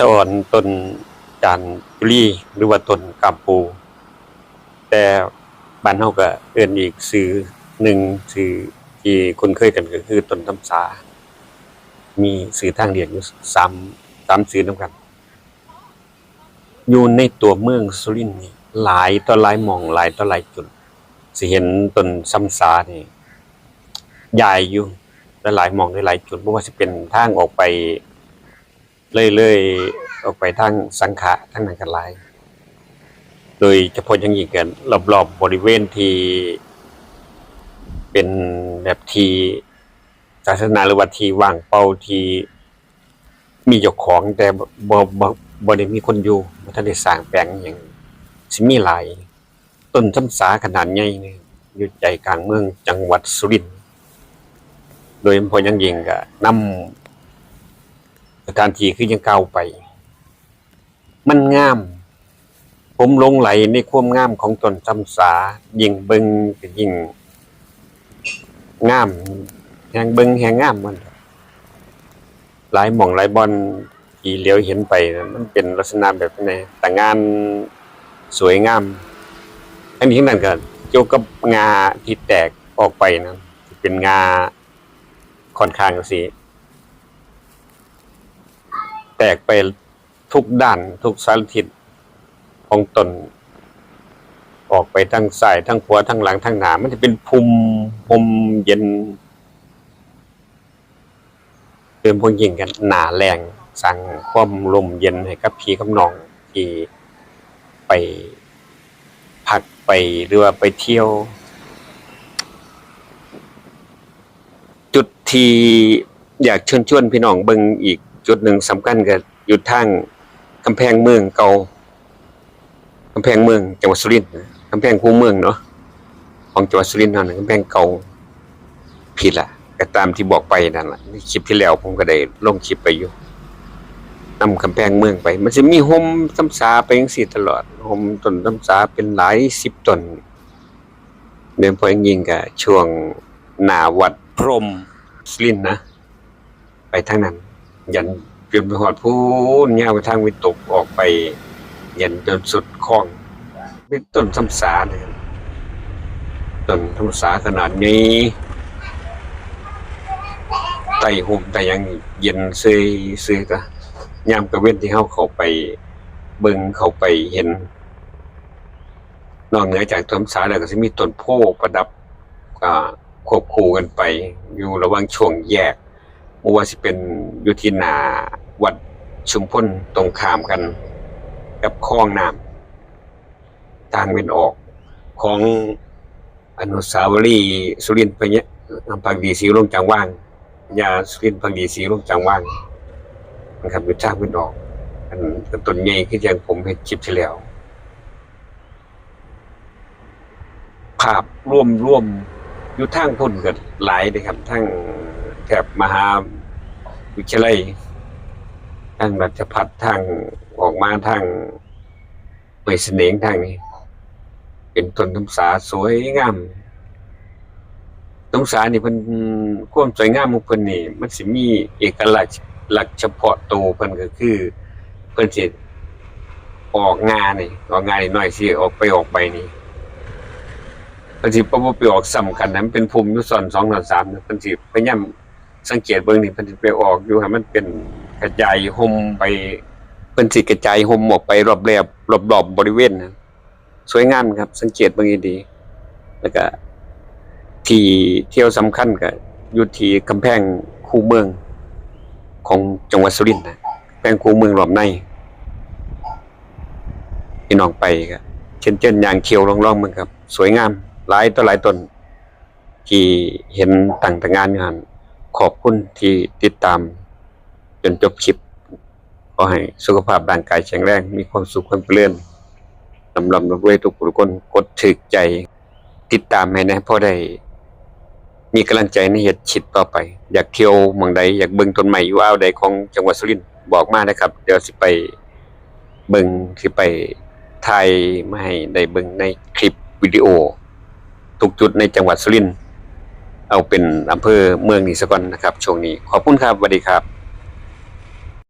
สะอ่อนต้นจานจุลีหรือว่าต้นกามปู แต่บ้านเฮาก็เอิ้นอีกชื่อหนึ่งชื่อที่คนเคยกันก็คือต้นตำสา มีชื่อทางเรียกอยู่สามสามชื่อนำกัน อยู่ในตัวเมืองสุรินทร์นี่หลายต่อหลายหม่องหลายต่อหลายจุดสิเห็นต้นซ้ำสานี่ใหญ่อยู่และหลายหม่องหลายจุดบ่ว่าสิเป็นทางออกไป เรื่อยๆออกไปทางสังขะทางนั้นกันหลาย โดยเฉพาะย่างยิ่งกันรอบๆบบริเวณที่เป็นแบบทีศาสนาหรือว่าทีว่างเปล่าทีมีเจ้าของแต่บ่บ่บ่ได้มีคนอยู่บ่ทันได้สร้างแปลงอิหยังสิมีหลาย ต้นซ้ำสาขนาดใหญ่นี่อยู่ใจกลางเมืองจังหวัดสุรินทร์โดยเฉพาะย่างยิ่งก็นำ สถานที่คือยังเก่าไป มันงาม ผมลงไหลในความงามของต้นซ้ำสา ยิ่งเบิงก็ยิ่งงามแหงเบิงแหงงามมันหลายหม่องหลายบอนที่เหลียวเห็นไปน่ะมันเป็นลักษณะแบบนี้แต่งานสวยงามอันนี้นั่นก็เกี่ยวกับงาที่แตกออกไปนะเป็นงาค่อนข้างสิ แตกไปทุกด้านทุกสารทิศของตน ออกไปทั้งซ้ายทั้งขวาทั้งหลังทั้งหนามันจะเป็นภูมิภูมิเย็นเติมพวกยิงกันหนาแรงสั่งความลมเย็นให้กับพี่กับน้องที่ไปพักไปหรือว่าไปเที่ยว จุดที่อยากเชิญชวนพี่น้องเบิ่งอีก จุดหนึ่งสำคัญก็อยู่ทางกำแพงเมืองเก่ากำแพงเมืองจังหวัดสุรินทร์กำแพงคูเมืองเนาะของจังหวัดสุรินทร์นั่นกำแพงเก่าผิดละก็ตามที่บอกไปนั่นแหละคลิปที่แล้วผมก็ได้ลงคลิปไปอยู่นำกำแพงเมืองไป มันจะมีโฮมซ้ำสาไปจังซี่ตลอดโฮมต้นซ้ำสาเป็นหลายสิบต้นเดินพอย่างยิงก็ช่วงหนาวัดพรมสุรินทร์นะ ไปทางนั้น ยันจนไปหอดพูนยาไปทางวิตกออกไป ยันจนสุดคลองเป็นต้นซ้ำสาเนี่ยต้นซ้ำสาขนาดนี้ไต่ห่มแต่ยังเย็นเซยเซยกะยามกระเว้นที่เขาเข้าไปเบิ่งเข้าไปเห็น นอกเหนือจากต้นสาแล้วก็จะมีต้นโพประดับควบคู่กันไป อยู่ระหว่างช่วงแยก บ่ว่าสิเป็นอยู่ที่หน้าวัดชุมพลตรงข้ามกัน กับคลองน้ำทางเป็นออกของอนุสาวรีย์สุรินทร์พะเนี่ยพักดีศรีลงจังว่างยาสุรินทร์พักดีศรีลงจังว่างนะครับอยู่ทางเป็นออกอันเป็นต้นใหญ่คืออย่างผมเห็นคลิปที่แล้ว ภาพร่วมร่วมอยู่ทางพุ่นก็หลายเลยครับทั้ง แถบมหาวิทยาลัยทางรัชพัฒทางออกมาทางไปเสนงทางนี้ เป็นต้นทำสาสวยงามต้นสานี่เพิ่นความสวยงามของเพิ่นนี่ มันสิมีเอกลักษณ์ลักษณ์เฉพาะตัวเพิ่นก็คือ เพิ่นสิออกงานนี่ออกงานี่น้อยสิออกไปออกไปนี่เพิ่นสิบ่บ่ไปออกซ้ำกันนะมันเป็นภูมิอยู่ซ้อน2ซ้อน3นะเพิ่นสิพยายาม สังเกตเบิ่งนี่เพิ่นสิไปออกอยู่ให้มันเป็นกระจายห่มไปเพิ่นสิกระจายห่มออกไปรอบแรบรอบๆบริเวณนะสวยงามครับ สังเกตเบิ่งดีแล้วก็ที่เที่ยวสำคัญก็อยู่ที่กำแพงคูเมือง ของจังหวัดสุรินทร์นะแพงคูเมืองรอบในพี่น้องไปก็เช่นเช่นอย่างเขียวร่องๆมันครับ สวยงามหลายต่อหลายต้นที่เห็นต่างแต่งานอยู่หัน ขอบคุณที่ติดตาม จนจบคลิป ขอให้สุขภาพร่างกายแข็งแรง มีความสุขความเจริญลำลำรวยทุกผู้ทุกคนกดถึกใจ ติดตามให้นะพราะได้ มีกำลังใจในเหตุฉิดต่อไป อยากเที่ยวเมืองใด อยากเบิ่งต้นใหม่อยู่อ้าวใดของจังหวัดสุรินทร์บอกมานะครับ เดี๋ยวสิไปเบิ่งสิไปถ่ายมาให้ได้เบิ่งในคลิปวิดีโอ ทุกจุดในจังหวัดสุรินทร์ เอาเป็นอำเภอเมืองนี้ซะก่อนนะครับช่วงนี้ขอบคุณครับสวัสดีครับ